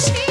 She